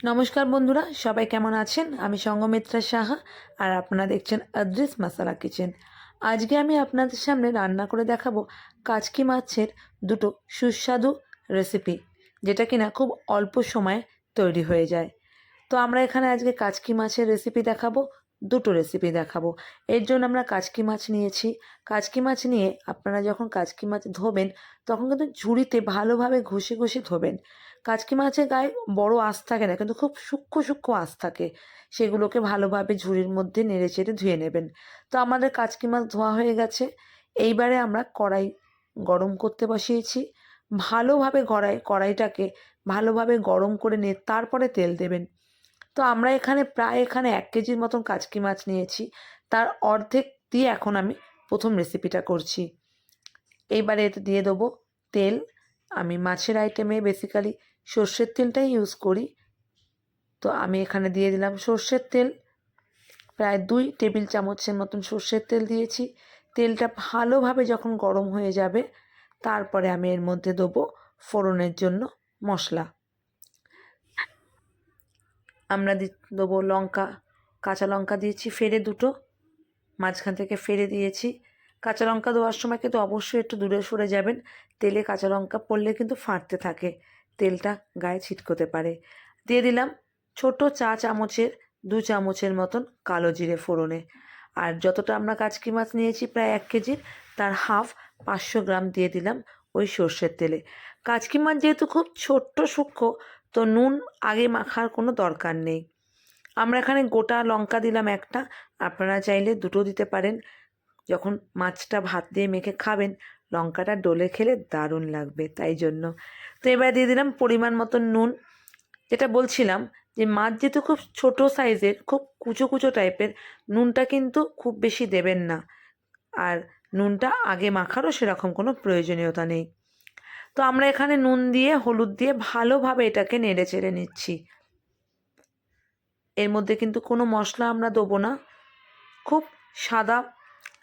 নমস্কার বন্ধুরা, সবাই কেমন আছেন? আমি সঙ্গমিত্রা সাহা আর আপনারা দেখছেন আদ্রিস মশালা কিচেন। আজকে আমি আপনাদের সামনে রান্না করে দেখাবো কাচকি মাছের দুটো সুস্বাদু রেসিপি যেটা কিনা খুব অল্প সময়ে তৈরি হয়ে যায়। তো আমরা এখানে আজকে কাচকি মাছের রেসিপি দেখাবো। দুটো রেসিপি দেখাবো। এর জন্য আমরা কাচকি মাছ নিয়েছি। কাচকি মাছ নিয়ে আপনারা যখন কাচকি মাছ ধোবেন, তখন কিন্তু ঝুড়িতে ভালোভাবে ঘষে ঘষে ধোবেন। কাচকি মাছের গায়ে বড় আঁশ থাকে না, কিন্তু খুব সূক্ষ্ম সূক্ষ্ম আঁশ থাকে। সেগুলোকে ভালোভাবে ঝুড়ির মধ্যে নেড়ে চেড়ে ধুয়ে নেবেন। তো আমাদের কাচকি মাছ ধোয়া হয়ে গেছে। এইবারে আমরা কড়াই গরম করতে বসিয়েছি। ভালোভাবে কড়াই কড়াইটাকে ভালোভাবে গরম করে নিয়ে তারপরে তেল দেবেন। তো আমরা এখানে প্রায় এখানে এক কেজির মতন কাচকি মাছ নিয়েছি। তার অর্ধেক দিয়ে এখন আমি প্রথম রেসিপিটা করছি। এইবারে এতে দিয়ে দেবো তেল। আমি মাছের আইটেমে বেসিক্যালি সর্ষের তেলটাই ইউজ করি। তো আমি এখানে দিয়ে দিলাম সর্ষের তেল। প্রায় দুই টেবিল চামচের মতন সর্ষের তেল দিয়েছি। তেলটা ভালোভাবে যখন গরম হয়ে যাবে, তারপরে আমি এর মধ্যে দেবো ফোড়নের জন্য মশলা। আমরা দেবো লঙ্কা, কাঁচা লঙ্কা দিয়েছি ফেরে দুটো। মাঝখান থেকে ফেরে দিয়েছি। কাঁচা লঙ্কা দেওয়ার সময় কিন্তু অবশ্যই একটু দূরে সরে যাবেন। তেলে কাঁচা লঙ্কা পড়লে কিন্তু ফাটতে থাকে। তেলটা গায়ে ছিটকোতে পারে। দিয়ে দিলাম ছোট চা চামচের, দু চামচের মতন কালো জিরে ফোড়নে। আর যতটা আমরা কাচকি মাছ নিয়েছি প্রায় এক কেজির, তার হাফ পাঁচশো গ্রাম দিয়ে দিলাম ওই সর্ষের তেলে। কাচকি মাছ যেহেতু খুব ছোট্ট সূক্ষ্ম তো নুন আগে মাখার কোনো দরকার নেই। আমরা এখানে গোটা লঙ্কা দিলাম একটা। আপনারা চাইলে দুটো দিতে পারেন। যখন মাছটা ভাত দিয়ে মেখে খাবেন, লঙ্কাটা ডলে খেলে দারুণ লাগবে তাই জন্য। তো এবার দিয়ে দিলাম পরিমাণ মতন নুন। যেটা বলছিলাম যে মাছ যেহেতু খুব ছোট সাইজের, খুব কুচো কুচো টাইপের, নুনটা কিন্তু খুব বেশি দেবেন না। আর নুনটা আগে মাখারও সেরকম কোনো প্রয়োজনীয়তা নেই। তো আমরা এখানে নুন দিয়ে, হলুদ দিয়ে ভালোভাবে এটাকে নেড়ে চেড়ে নিচ্ছি। এর মধ্যে কিন্তু কোনো মশলা আমরা দেবো না। খুব সাদা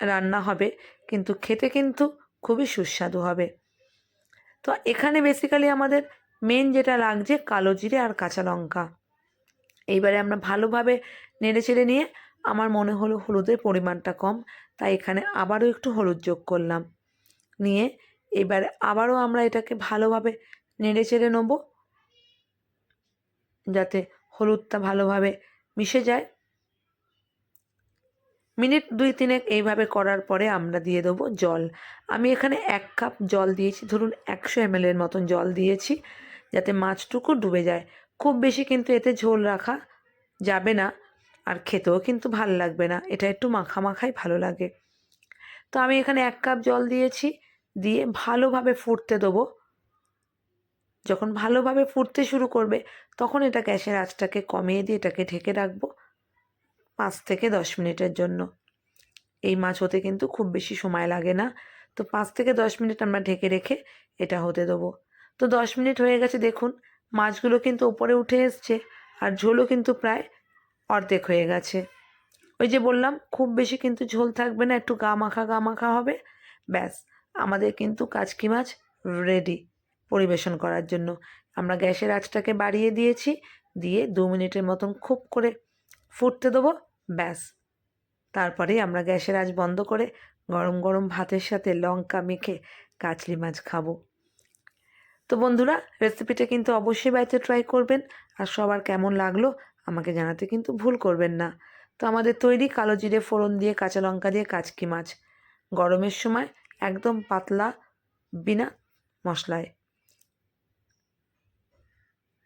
রান্না হবে, কিন্তু খেতে কিন্তু খুবই সুস্বাদু হবে। তো এখানে বেসিক্যালি আমাদের মেন যেটা লাগছে কালো জিরে আর কাঁচা লঙ্কা। এইবারে আমরা ভালোভাবে নেড়ে চেড়ে নিয়ে আমার মনে হলো হলুদের পরিমাণটা কম, তাই এখানে আবারও একটু হলুদ যোগ করলাম। নিয়ে এবারে আবারও আমরা এটাকে ভালোভাবে নেড়ে চেড়ে নেব। যাতে হলুদটা ভালোভাবে মিশে যায়। মিনিট দুই তিনেক এইভাবে করার পরে আমরা দিয়ে দেবো জল। আমি এখানে এক কাপ জল দিয়েছি, ধরুন একশো এমএলের মতন জল দিয়েছি, যাতে মাছটুকু ডুবে যায়। খুব বেশি কিন্তু এতে ঝোল রাখা যাবে না, আর খেতেও কিন্তু ভালো লাগবে না। এটা একটু মাখা মাখাই ভালো লাগে। তো আমি এখানে এক কাপ জল দিয়েছি। দিয়ে ভালোভাবে ফুটতে দেবো। যখন ভালোভাবে ফুটতে শুরু করবে, তখন এটা গ্যাসের আঁচটাকে কমিয়ে দিয়ে এটাকে ঢেকে রাখব পাঁচ থেকে দশ মিনিটের জন্য। এই মাছ হতে কিন্তু খুব বেশি সময় লাগে না। তো পাঁচ থেকে দশ মিনিট আমরা ঢেকে রেখে এটা হতে দেবো। তো দশ মিনিট হয়ে গেছে, দেখুন, মাছগুলো কিন্তু ওপরে উঠে এসছে আর ঝোলও কিন্তু প্রায় অর্ধেক হয়ে গেছে। ওই যে বললাম, খুব বেশি কিন্তু ঝোল থাকবে না, একটু গা মাখা গা মাখা হবে, ব্যাস। আমাদের কিন্তু কাচকি মাছ রেডি পরিবেশন করার জন্য। আমরা গ্যাসের আঁচটাকে বাড়িয়ে দিয়েছি, দিয়ে দু মিনিটের মতন খুব করে ফুটতে দেবো, ব্যাস। তারপরেই আমরা গ্যাসের আঁচ বন্ধ করে গরম গরম ভাতের সাথে লঙ্কা মেখে কাচলি মাছ খাব। তো বন্ধুরা রেসিপিটা কিন্তু অবশ্যই বাড়িতে ট্রাই করবেন আর সবার কেমন লাগল আমাকে জানাতে কিন্তু ভুল করবেন না। তো আমাদের তৈরি কালো জিরে ফোড়ন দিয়ে কাঁচা লঙ্কা দিয়ে কাচকি মাছ। গরমের সময় একদম পাতলা, বিনা মশলায়।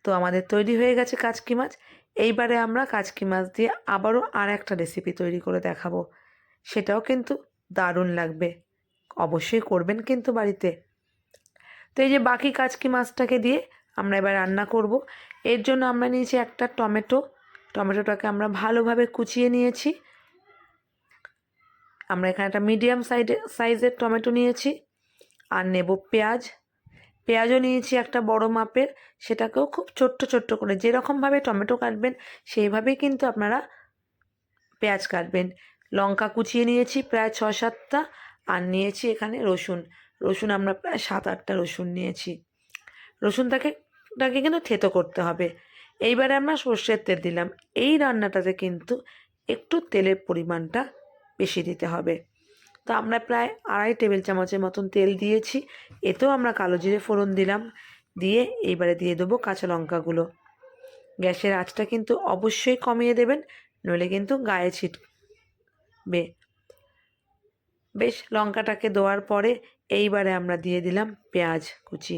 তো আমাদের তৈরি হয়ে গেছে কাচকি মাছ। এইবারে আমরা কাচকি মাছ দিয়ে আবারও আর একটা রেসিপি তৈরি করে দেখাবো। সেটাও কিন্তু দারুণ লাগবে। অবশ্যই করবেন কিন্তু বাড়িতে। তো এই যে বাকি কাচকি মাছটাকে দিয়ে আমরা এবার রান্না করব। এর জন্য আমরা নিয়েছি একটা টমেটো। টমেটোটাকে আমরা ভালোভাবে কুচিয়ে নিয়েছি। আমরা এখানে একটা মিডিয়াম সাইডে সাইজের টমেটো নিয়েছি আর নেব পেঁয়াজ। পেঁয়াজও নিয়েছি একটা বড় মাপের, সেটাকেও খুব ছোট্ট ছোট্ট করে। যেরকমভাবে টমেটো কাটবেন, সেইভাবেই কিন্তু আপনারা পেঁয়াজ কাটবেন। লঙ্কা কুচিয়ে নিয়েছি প্রায় ছ সাতটা আর নিয়েছি এখানে রসুন। রসুন আমরা প্রায় সাত আটটা রসুন নিয়েছি। রসুনটাকে টাকে কিন্তু থেতো করতে হবে। এইবারে আমরা সর্ষের তেল দিলাম। এই রান্নাটাতে কিন্তু একটু তেলের পরিমাণটা বেশি দিতে হবে। তো আমরা প্রায় আড়াই টেবিল চামচের মতন তেল দিয়েছি। এতেও আমরা কালো জিরে ফোড়ন দিলাম। দিয়ে এইবারে দিয়ে দেবো কাঁচা লঙ্কাগুলো। গ্যাসের আঁচটা কিন্তু অবশ্যই কমিয়ে দেবেন, নইলে কিন্তু গায়ে ছিটবে। বেশ, লঙ্কাটাকে দেওয়ার পরে এইবারে আমরা দিয়ে দিলাম পেঁয়াজ কুচি,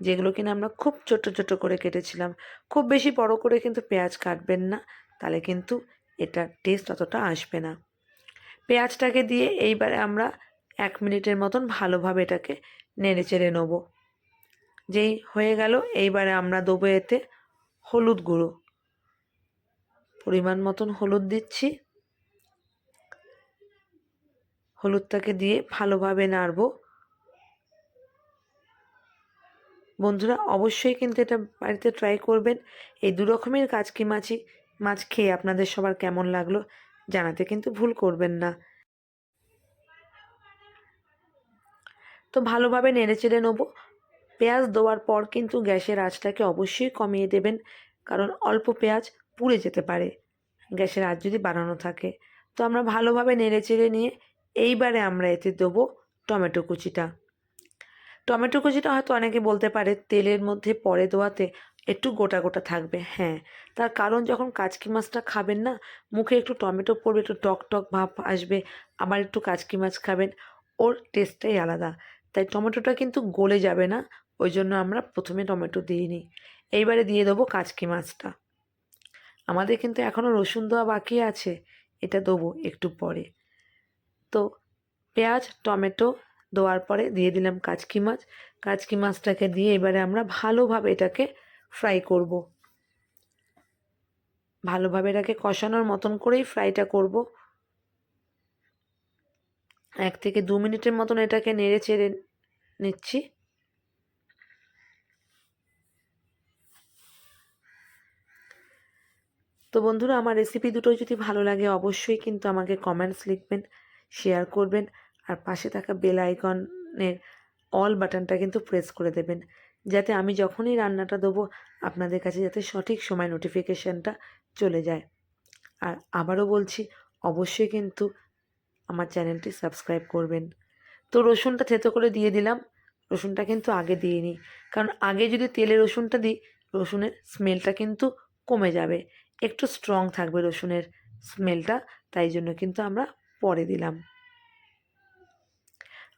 যেগুলো কিনা আমরা খুব ছোট ছোট করে কেটেছিলাম। খুব বেশি বড় করে কিন্তু পেঁয়াজ কাটবেন না, তাহলে কিন্তু এটা টেস্ট অতটা আসবে না। পেঁয়াজটাকে দিয়ে এইবারে আমরা এক মিনিটের মতন ভালোভাবে এটাকে নেড়ে চেড়ে নেব। যেই হয়ে গেল, এইবারে আমরা দেবো এতে হলুদ গুঁড়ো। পরিমাণ মতন হলুদ দিচ্ছি। হলুদটাকে দিয়ে ভালোভাবে নাড়বো। বন্ধুরা, অবশ্যই কিন্তু এটা বাড়িতে ট্রাই করবেন। এই দু রকমের কাচকি মাছি, মাছ খেয়ে আপনাদের সবার কেমন লাগল জানাতে কিন্তু ভুল করবেন না। তো ভালোভাবে নেড়ে চেড়ে নেব। পেঁয়াজ দেওয়ার পর কিন্তু গ্যাসের আঁচটাকে অবশ্যই কমিয়ে দেবেন, কারণ অল্প পেঁয়াজ পুড়ে যেতে পারে গ্যাসের আঁচ যদি বাড়ানো থাকে। তো আমরা ভালোভাবে নেড়ে চেড়ে নিয়ে এইবারে আমরা এতে দেবো টমেটো কুচিটা। টমেটো কুচিটা হয়তো অনেকে বলতে পারে তেলের মধ্যে পরে দেওয়াতে একটু গোটা গোটা থাকবে হ্যাঁ। তার কারণ যখন কাচকি মাছটা খাবেন না, মুখে একটু টমেটো পড়বে, একটু টক টক ভাব আসবে, আবার একটু কাচকি মাছ খাবেন, ওর টেস্টটাই আলাদা। তাই টমেটোটা কিন্তু গলে যাবে না, ওই জন্য আমরা প্রথমে টমেটো দিইনি এইবারে দিয়ে দেবো কাচকি মাছটা। আমাদের কিন্তু এখনও রসুন দেওয়া বাকি আছে, এটা দেবো একটু পরে। তো পেঁয়াজ, টমেটো দেওয়ার পরে দিয়ে দিলাম কাচকি মাছ। কাচকি মাছটাকে দিয়ে এবারে আমরা ভালোভাবে এটাকে ফ্রাই করব। ভালোভাবে এটাকে কষানোর মতন করেই ফ্রাইটা করব। এক থেকে দু মিনিটের মতন এটাকে নেড়ে চেড়ে নিচ্ছি। তো বন্ধুরা, আমার রেসিপি দুটো যদি ভালো লাগে অবশ্যই কিন্তু আমাকে কমেন্টস লিখবেন শেয়ার করবেন, আর পাশে থাকা বেল আইকনের অল বাটনটা কিন্তু প্রেস করে দেবেন। যাতে আমি যখনই রান্নাটা দেবো, আপনাদের কাছে যাতে সঠিক সময় নোটিফিকেশানটা চলে যায়। আর আবারও বলছি, অবশ্যই কিন্তু আমার চ্যানেলটি সাবস্ক্রাইব করবেন। তো রসুনটা থেতো করে দিয়ে দিলাম। রসুনটা কিন্তু আগে দিইনি। কারণ আগে যদি তেলে রসুনটা দিই, রসুনের স্মেলটা কিন্তু কমে যাবে। একটু স্ট্রং থাকবে রসুনের স্মেলটা তাই জন্য কিন্তু আমরা পরে দিলাম।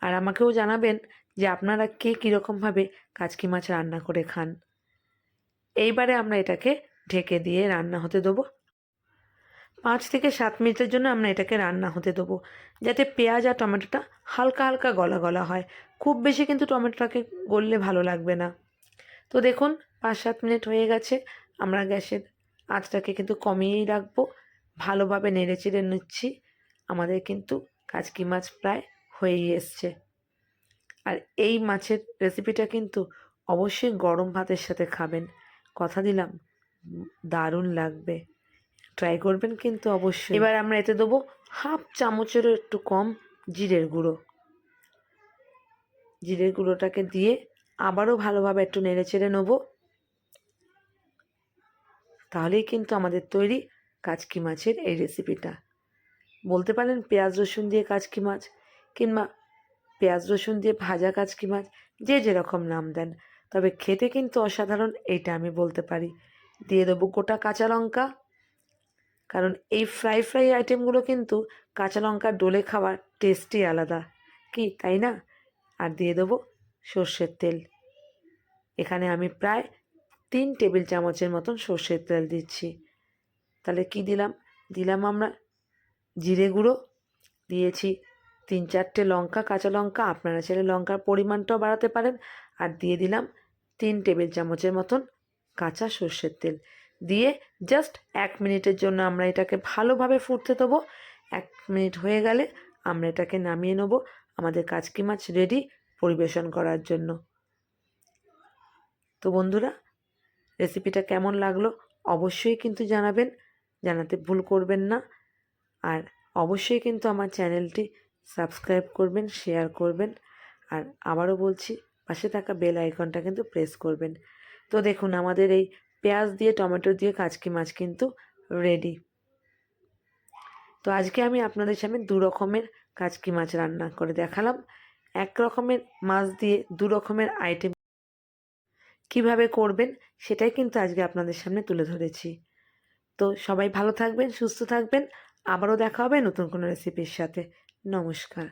আর আমাকেও জানাবেন যে আপনারা কে কীরকমভাবে কাচকি মাছ রান্না করে খান। এইবারে আমরা এটাকে ঢেকে দিয়ে রান্না হতে দেবো। পাঁচ থেকে সাত মিনিটের জন্য আমরা এটাকে রান্না হতে দেবো। যাতে পেঁয়াজ আর টমেটোটা হালকা হালকা গলা গলা হয়। খুব বেশি কিন্তু টমেটোটাকে গললে ভালো লাগবে না। তো দেখুন, পাঁচ সাত মিনিট হয়ে গেছে। আমরা গ্যাসের আঁচটাকে কিন্তু কমিয়েই রাখব। ভালোভাবে নেড়ে চেড়ে নিচ্ছি। আমাদের কিন্তু কাজকি মাছ প্রায় হয়েই এসছে। আর এই মাছের রেসিপিটা কিন্তু অবশ্যই গরম ভাতের সাথে খাবেন। কথা দিলাম, দারুণ লাগবে। ট্রাই করবেন কিন্তু অবশ্যই। এবার আমরা এতে দেবো হাফ চামচেরও একটু কম জিরের গুঁড়ো। জিরের গুঁড়োটাকে দিয়ে আবারও ভালোভাবে একটু নেড়ে চেড়ে নেব। তাহলেই কিন্তু আমাদের তৈরি কাচকি মাছের এই রেসিপিটা বলতে পারেন পেঁয়াজ রসুন দিয়ে কাচকি মাছ কিংবা পেঁয়াজ, রসুন দিয়ে ভাজা কাচকি মাছ, যে যেরকম নাম দেন। তবে খেতে কিন্তু অসাধারণ এইটা আমি বলতে পারি। দিয়ে দেবো গোটা কাঁচা লঙ্কা। কারণ এই ফ্রাই ফ্রাই আইটেমগুলো কিন্তু কাঁচা লঙ্কা ডোলে খাওয়ার টেস্টই আলাদা। কি, তাই না? আর দিয়ে দেবো সর্ষের তেল। এখানে আমি প্রায় তিন টেবিল চামচের মতন সর্ষের তেল দিচ্ছি। তাহলে কি দিলাম? দিলাম আমরা জিরে গুঁড়ো। দিয়েছি তিন চারটে লঙ্কা, কাঁচা লঙ্কা, আপনারা ছেলে লঙ্কার পরিমাণটাও বাড়াতে পারেন। আর দিয়ে দিলাম তিন টেবিল চামচের মতন কাঁচা সর্ষের তেল। দিয়ে জাস্ট এক মিনিটের জন্য আমরা এটাকে ভালোভাবে ফুটতে দেবো। এক মিনিট হয়ে গেলে আমরা এটাকে নামিয়ে নেব আমাদের কাচকি মাছ রেডি পরিবেশন করার জন্য। তো বন্ধুরা রেসিপিটা কেমন লাগল অবশ্যই কিন্তু জানাবেন, জানাতে ভুল করবেন না। আর অবশ্যই কিন্তু আমার চ্যানেলটি সাবস্ক্রাইব করবেন, শেয়ার করবেন। আর আবারও বলছি, পাশে থাকা বেল আইকনটা কিন্তু প্রেস করবেন। তো দেখুন, আমাদের এই পেঁয়াজ দিয়ে, টমেটো দিয়ে কাচকি মাছ কিন্তু রেডি তো আজকে আমি আপনাদের সামনে দু রকমের কাচকি মাছ রান্না করে দেখালাম। এক রকমের মাছ দিয়ে দু রকমের আইটেম কীভাবে করবেন, সেটাই কিন্তু আজকে আপনাদের সামনে তুলে ধরেছি। তো সবাই ভালো থাকবেন, সুস্থ থাকবেন। আবারও দেখা হবে নতুন কোনো রেসিপির সাথে। নমস্কার।